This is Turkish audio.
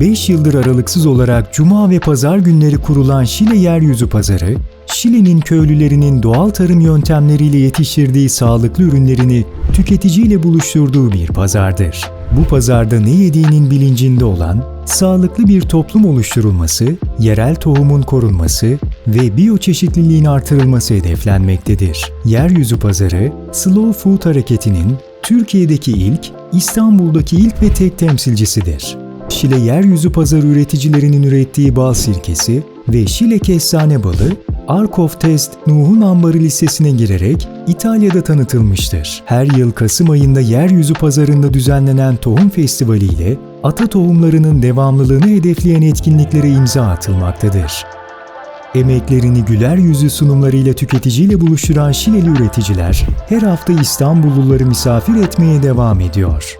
5 yıldır aralıksız olarak cuma ve pazar günleri kurulan Şile Yeryüzü Pazarı, Şile'nin köylülerinin doğal tarım yöntemleriyle yetiştirdiği sağlıklı ürünlerini tüketiciyle buluşturduğu bir pazardır. Bu pazarda ne yediğinin bilincinde olan, sağlıklı bir toplum oluşturulması, yerel tohumun korunması ve biyoçeşitliliğin artırılması hedeflenmektedir. Yeryüzü Pazarı, Slow Food hareketinin Türkiye'deki ilk, İstanbul'daki ilk ve tek temsilcisidir. Şile Yeryüzü Pazarı üreticilerinin ürettiği bal sirkesi ve Şile kestane balı, Ark of Test Nuh'un ambarı listesine girerek İtalya'da tanıtılmıştır. Her yıl Kasım ayında Yeryüzü Pazarı'nda düzenlenen Tohum Festivali ile ata tohumlarının devamlılığını hedefleyen etkinliklere imza atılmaktadır. Emeklerini güler yüzü sunumlarıyla tüketiciyle buluşturan Şileli üreticiler her hafta İstanbulluları misafir etmeye devam ediyor.